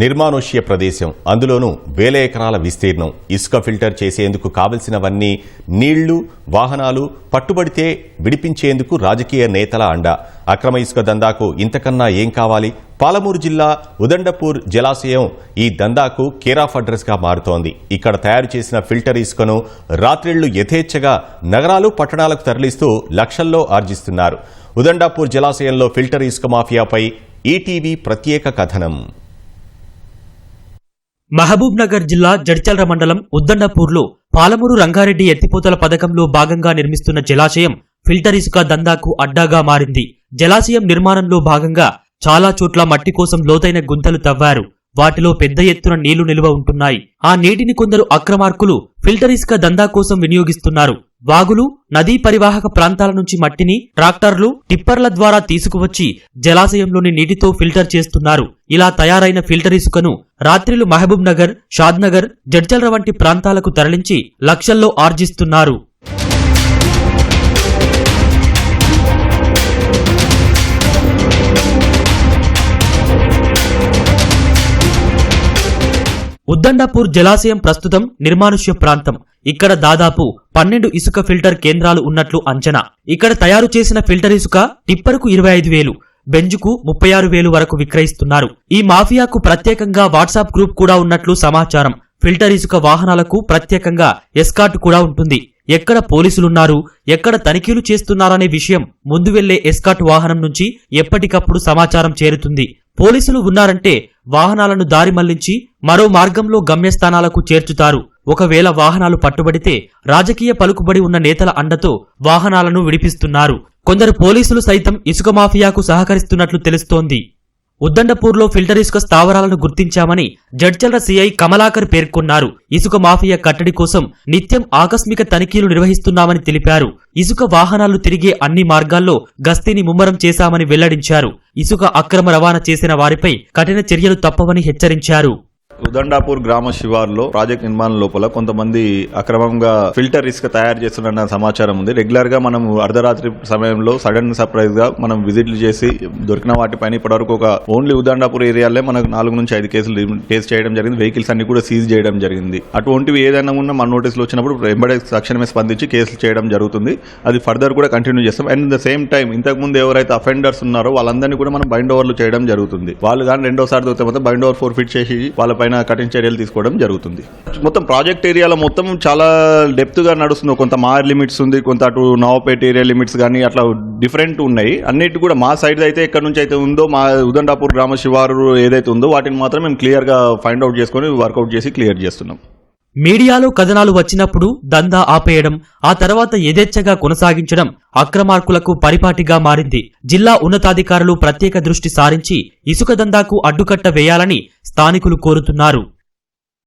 నిర్మానుష్య ప్రదేశం. అందులోనూ వేల ఎకరాల విస్తీర్ణం. ఇసుక ఫిల్టర్ చేసేందుకు కావలసినవన్నీ నీళ్ళు వాహనాలు పట్టుబడితే విడిపించేందుకు రాజకీయ నేతల అండ. అక్రమ ఇసుక దందాకు ఇంతకన్నా ఏం కావాలి? పాలమూరు జిల్లా ఉదండపూర్ జలాశయం ఈ దందాకు కేరాఫ్ అడ్రస్గా మారుతోంది. ఇక్కడ తయారు చేసిన ఫిల్టర్ ఇసుకను రాత్రిళ్ళు యథేచ్ఛగా నగరాలు పట్టణాలకు తరలిస్తూ లక్షల్లో ఆర్జిస్తున్నారు. ఉదండాపూర్ జలాశయంలో ఫిల్టర్ ఇసుక మాఫియాపై ఈటీవీ ప్రత్యేక కథనం. మహబూబ్ నగర్ జిల్లా జడ్చల్ర మండలం ఉద్దండపూర్లో పాలమూరు రంగారెడ్డి ఎత్తిపోతల పథకంలో భాగంగా నిర్మిస్తున్న జలాశయం ఫిల్టర్ ఇసుక దందాకు అడ్డాగా మారింది. జలాశయం నిర్మాణంలో భాగంగా చాలా చోట్ల మట్టి కోసం లోతైన గుంతలు తవ్వారు. వాటిలో పెద్ద ఎత్తున నీళ్ళు నిల్వ ఉంటున్నాయి. ఆ నీటిని కొందరు అక్రమార్కులు ఫిల్టర్ ఇసుక దందా కోసం వినియోగిస్తున్నారు. వాగులు నదీ పరివాహక ప్రాంతాల నుంచి మట్టిని ట్రాక్టర్లు టిప్పర్ల ద్వారా తీసుకువచ్చి జలాశయంలోని నీటితో ఫిల్టర్ చేస్తున్నారు. ఇలా తయారైన ఫిల్టర్ ఇసుకను రాత్రిలు మహబూబ్ నగర్ షాద్నగర్ జడ్చల్ర వంటి ప్రాంతాలకు తరలించి లక్షల్లో ఆర్జిస్తున్నారు. ఉద్దండాపూర్ జలాశయం ప్రస్తుతం నిర్మానుష్య ప్రాంతం. ఇక్కడ దాదాపు పన్నెండు ఇసుక ఫిల్టర్ కేంద్రాలు ఉన్నట్లు అంచనా. ఇక్కడ తయారు చేసిన ఫిల్టర్ ఇసుక టిప్పర్కు ఇరవై ఐదు వేలు బెంజుకు ముప్పై ఆరు వేలు వరకు విక్రయిస్తున్నారు. ఈ మాఫియాకు ప్రత్యేకంగా వాట్సాప్ గ్రూప్ కూడా ఉన్నట్లు సమాచారం. ఫిల్టర్ ఇసుక వాహనాలకు ప్రత్యేకంగా ఎస్కాట్ కూడా ఉంటుంది. ఎక్కడ పోలీసులున్నారు ఎక్కడ తనిఖీలు చేస్తున్నారనే విషయం ముందు వెళ్ళే ఎస్కాట్ వాహనం నుంచి ఎప్పటికప్పుడు సమాచారం చేరుతుంది. పోలీసులు ఉన్నారంటే వాహనాలను దారి మళ్ళించి మరో మార్గంలో గమ్యస్థానాలకు చేర్చుతారు. ఒకవేళ వాహనాలు పట్టుబడితే రాజకీయ పలుకుబడి ఉన్న నేతల అండతో వాహనాలను విడిపిస్తున్నారు. కొందరు పోలీసులు సైతం ఇసుక మాఫియాకు సహకరిస్తున్నట్లు తెలుస్తోంది. ఉద్దండపూర్లో ఫిల్టర్ ఇసుక స్థావరాలను గుర్తించామని జడ్చల్ర సీఐ కమలాకర్ పేర్కొన్నారు. ఇసుక మాఫియా కట్టడి కోసం నిత్యం ఆకస్మిక తనిఖీలు నిర్వహిస్తున్నామని తెలిపారు. ఇసుక వాహనాలు తిరిగే అన్ని మార్గాల్లో గస్తీని ముమ్మరం చేశామని వెల్లడించారు. ఇసుక అక్రమ రవాణా చేసిన వారిపై కఠిన చర్యలు తప్పవని హెచ్చరించారు. ఉదండాపూర్ గ్రామ శివార్లో ప్రాజెక్ట్ నిర్మాణం లోపల కొంతమంది అక్రమంగా ఫిల్టర్ ఇసుక తయారు చేస్తున్న సమాచారం ఉంది. రెగ్యులర్గా మనం అర్ధరాత్రి సమయంలో సడన్ సర్ప్రైజ్గా మనం విజిట్లు చేసి దొరికిన వాటిపైన ఇప్పటివరకు ఒక ఓన్లీ ఉదండాపూర్ ఏరియాలో మనకు నాలుగు నుంచి ఐదు కేసులు కేసు చేయడం జరిగింది. వెహికల్స్ అన్ని కూడా సీజ్ చేయడం జరిగింది. అటువంటివి ఏదైనా ఉన్నా మన నోటీసులు వచ్చినప్పుడు వెంబడే తక్షణమే స్పందించి కేసులు చేయడం జరుగుతుంది. అది ఫర్దర్ కూడా కంటిన్యూ చేస్తాం. అండ్ ద సేమ్ టైం ఇంతకు ముందు ఎవరైతే అఫెండర్స్ ఉన్నారో వాళ్ళందరినీ కూడా మనం బైండ్ ఓవర్లు చేయడం జరుగుతుంది. వాళ్ళు కానీ రెండోసారి దొరికితే మొత్తం బైండ్ ఓవర్ ఫోర్ ఫిట్ చేసి పైన కఠిన చర్యలు తీసుకోవడం జరుగుతుంది. మొత్తం ప్రాజెక్ట్ ఏరియాలో మొత్తం చాలా డెప్త్గా నడుస్తుంది. కొంత మార్ లిమిట్స్ ఉంది కొంత అటు నవపేట ఏరియా లిమిట్స్ కానీ అట్లా డిఫరెంట్ ఉన్నాయి. అన్నిటి కూడా మా సైడ్ అయితే ఎక్కడ నుంచి అయితే ఉందో మా ఉదండాపూర్ గ్రామ శివారు ఏదైతే ఉందో వాటిని మాత్రం మేము క్లియర్గా ఫైండ్ అవుట్ చేసుకొని వర్కౌట్ చేసి క్లియర్ చేస్తున్నాం. మీడియాలో కథనాలు వచ్చినప్పుడు దందా ఆపేయడం ఆ తర్వాత యథేచ్ఛగా కొనసాగించడం అక్రమార్కులకు పరిపాటిగా మారింది. జిల్లా ఉన్నతాధికారులు ప్రత్యేక దృష్టి సారించి ఇసుక దందాకు అడ్డుకట్ట వేయాలని స్థానికులు కోరుతున్నారు.